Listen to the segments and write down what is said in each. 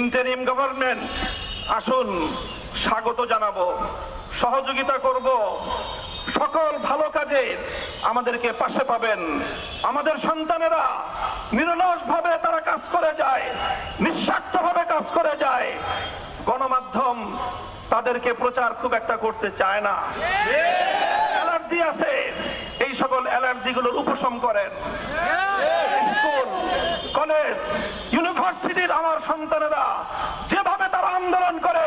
Interim government আসুন স্বাগত জানাব সহযোগিতা করব। সকল ভালো কাজে আমাদেরকে পাশে পাবেন। আমাদের সন্তানেরা নিরলস ভাবে তারা কাজ করে যায় নিঃস্বার্থ ভাবে কাজ করে যায়। গণমাধ্যম তাদেরকে প্রচার খুব একটা করতে চায় না। অ্যালার্জি আছে। এই সকল অ্যালার্জিগুলোর উপশম করেন। স্কুল, কলেজ, ইউনিভার্সিটির আমার সন্তানেরা, যেভাবে তারা আন্দোলন করে,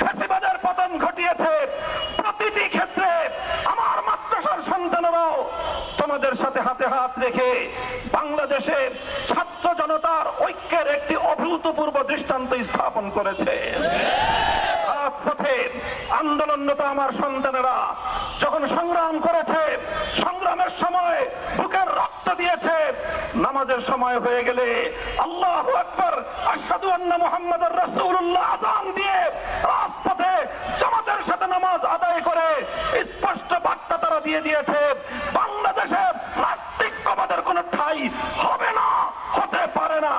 ফ্যাসিবাদের পতন ঘটিয়েছে, প্রতিটি ক্ষেত্রে আমার মাদ্রাসার সন্তানেরাও তোমাদের সাথে হাতে হাত রেখে বাংলাদেশের ছাত্র জনতার ঐক্যের একটি অভূতপূর্ব দৃষ্টান্ত স্থাপন করেছে। রাজপথে আন্দোলনরত আমার সন্তানেরা যখন সংগ্রাম করেছে সংগ্রামের সময় বুকের রক্ত দিয়েছে। নামাজের সময় হয়ে গেলে আল্লাহ আকবর আসাদু আন্না মোহাম্মদ রসুল্লাহ আজান দিয়ে রাজপথে জামাতের সাথে নামাজ আদায় করে স্পষ্ট বার্তা তারা দিয়ে দিয়েছে, বাংলাদেশে নাস্তিক্যবাদের কোনো ঠাই হবে না, হতে পারে না।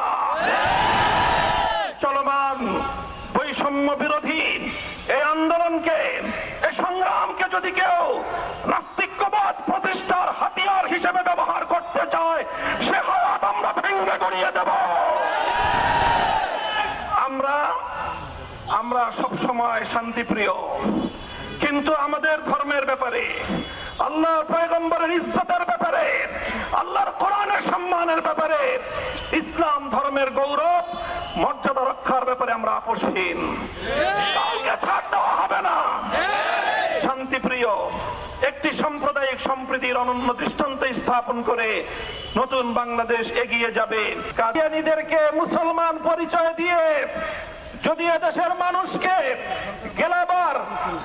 চলমান বৈষম্য বিরোধী এই আন্দোলনকে, এই সংগ্রামকে যদি কেউ ভেঙ্গে দেব। আমরা আমরা সব সময় শান্তিপ্রিয়। কিন্তু আমাদের ধর্মের ব্যাপারে, আল্লাহর পয়গম্বরের ইজ্জতের ব্যাপারে, আল্লাহর কোরআনের সম্মানের ব্যাপারে ইসলাম ধর্মের গৌরব, মর্যাদা রক্ষার ব্যাপারে আমরা আপোষহীন। কাউকে ছাড় দেওয়া হবে না। শান্তিপ্রিয়, একটি সাম্প্রদায়িক সম্প্রীতির অনন্য দৃষ্টান্ত স্থাপন করে নতুন বাংলাদেশ এগিয়ে যাবে। কাদিয়ানিদেরকে মুসলমান পরিচয় দিয়ে যদি এদেশের মানুষকে গেলাবার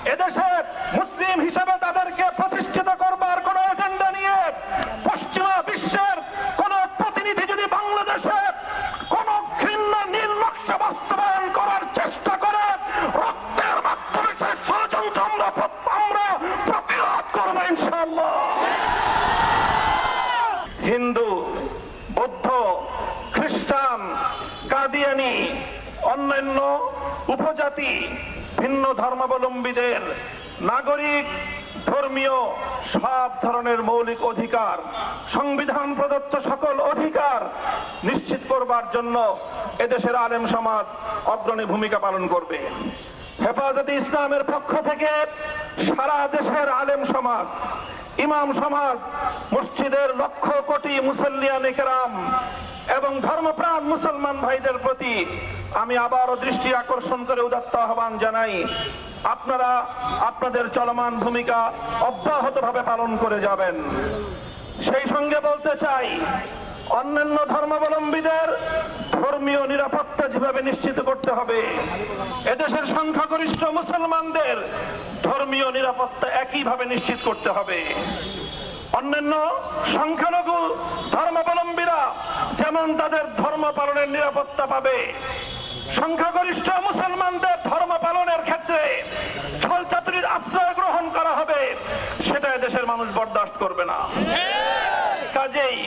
এদেশের মুসলিম হিসেবে তাদেরকে প্রতিষ্ঠিত করবার কোন এজেন্ডা নিয়ে পশ্চিমা বিশ্বের কোন প্রতিনিধি যদি বাংলাদেশে কোন ঘৃণ্য নীল নকশা বাস্তবায়ন করার চেষ্টা করে রক্তের মাধ্যমে সে ষড়যন্ত্র আমরা প্র- আমরা প্রতিরোধ করব ইনশাল্লাহ হিন্দু বৌদ্ধ খ্রিস্টান কাদিয়ানি অন্যান্য উপজাতি, ভিন্ন ধর্মাবলম্বীদের নাগরিক, ধর্মীয়, সব ধরনের মৌলিক অধিকার, সংবিধান প্রদত্ত সকল অধিকার নিশ্চিত করবার জন্য এদেশের আলেম সমাজ অগ্রণী ভূমিকা পালন করবে। হেফাজতে ইসলামের পক্ষ থেকে সারা দেশের আলেম সমাজ, ইমাম সমাজ, মসজিদের লক্ষ কোটি মুসল্লিয়ান কেরাম এবং ধর্মপ্রাণ মুসলমান ভাইদের প্রতি আমি আবারও দৃষ্টি আকর্ষণ করে উদাত্ত আহ্বান জানাই, আপনারা আপনাদের চলমান ভূমিকা অব্যাহতভাবে পালন করে যাবেন। সেই সঙ্গে বলতে চাই, অন্যান্য ধর্মাবলম্বীদের ধর্মীয় নিরাপত্তা যেভাবে নিশ্চিত করতে হবে, এদেশের সংখ্যাগরিষ্ঠ মুসলমানদের ধর্মীয় নিরাপত্তা একইভাবে নিশ্চিত করতে হবে। অন্যান্য সংখ্যালঘু ধর্মাবলম্বীরা যেমন তাদের ধর্ম পালনের নিরাপত্তা পাবে, সংখ্যাগরিষ্ঠ মুসলমানদের ধর্ম পালনের ক্ষেত্রে ছলচাতুরির আশ্রয় গ্রহণ করা হবে, সেটা দেশের মানুষ বরদাস্ত করবে না। কাজেই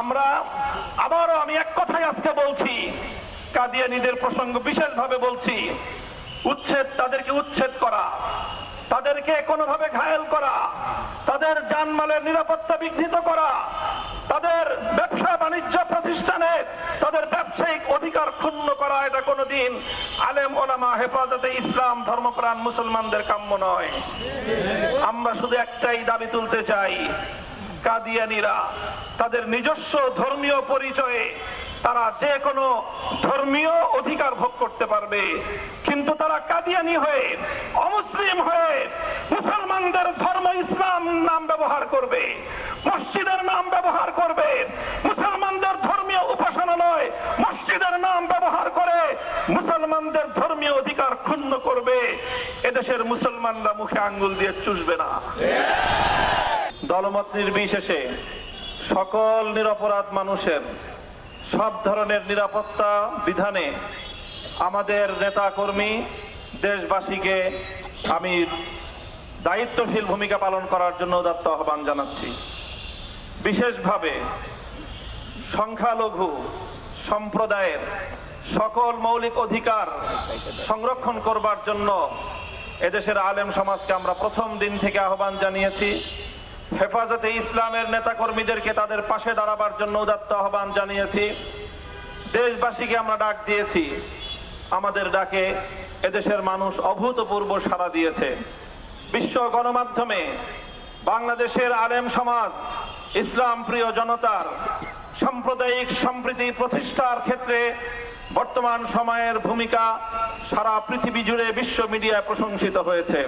আমরা আবারও আমি এক কথাই আজকে বলছি, কাদিয়ানিদের প্রসঙ্গ বিশেষভাবে বলছি, উচ্ছেদ, তাদেরকে উচ্ছেদ করা। তাদেরকে কোনোভাবে ঘায়েল করা, তাদের জানমালের নিরাপত্তা বিঘ্নিত করা, তাদের ব্যবসা বাণিজ্য প্রতিষ্ঠানে তাদের ব্যবসায়িক অধিকার ক্ষুণ্ণ করা, এটা কোনোদিন আলেম ওলামা হেফাজতে ইসলাম ধর্মপ্রাণ মুসলমানদের কাম্য নয়। আমরা শুধু একটাই দাবি তুলতে চাই কাদিয়ানিরা তাদের নিজস্ব ধর্মীয় পরিচয়ে তারা যে কোনো ধর্মীয় অধিকার ভোগ করতে পারবে। কিন্তু তারা কাদিয়ানি হয়ে, অমুসলিম হয়ে মুসলমানদের ধর্ম ইসলাম নাম ব্যবহার করবে, মসজিদের নাম ব্যবহার করবে। মুসলমানদের ধর্মীয় উপাসনা নয় মসজিদের নাম ব্যবহার করে মুসলমানদের ধর্মীয় অধিকার ক্ষুণ্ণ করবে। এদেশের মুসলমানরা মুখে আঙ্গুল দিয়ে চুষবে না। দলমত নির্বিশেষে সকল নিরপরাধ মানুষের সব ধরনের নিরাপত্তা বিধানে আমাদের নেতা কর্মী দেশবাসীকে আমি দায়িত্বশীল ভূমিকা পালন করার জন্য উদাত্ত আহ্বান জানাচ্ছি। বিশেষভাবে সংখ্যালঘু সম্প্রদায়ের সকল মৌলিক অধিকার সংরক্ষণ করবার জন্য এদেশের আলেম সমাজকে আমরা প্রথম দিন থেকে আহ্বান জানিয়েছি। হেফাজতে ইসলামের নেতাকর্মীদেরকে তাদের পাশে দাঁড়াবার জন্য উদাত্ত আহ্বান জানিয়েছি। দেশবাসীকে আমরা ডাক দিয়েছি। আমাদের ডাকে এদেশের মানুষ অভূতপূর্ব সাড়া দিয়েছে। বিশ্ব গণমাধ্যমে বাংলাদেশের আলেম সমাজ, ইসলাম প্রিয় জনতার সাম্প্রদায়িক সম্প্রীতি প্রতিষ্ঠার ক্ষেত্রে বর্তমান সময়ের ভূমিকা সারা পৃথিবী জুড়ে বিশ্ব মিডিয়ায় প্রশংসিত হয়েছে।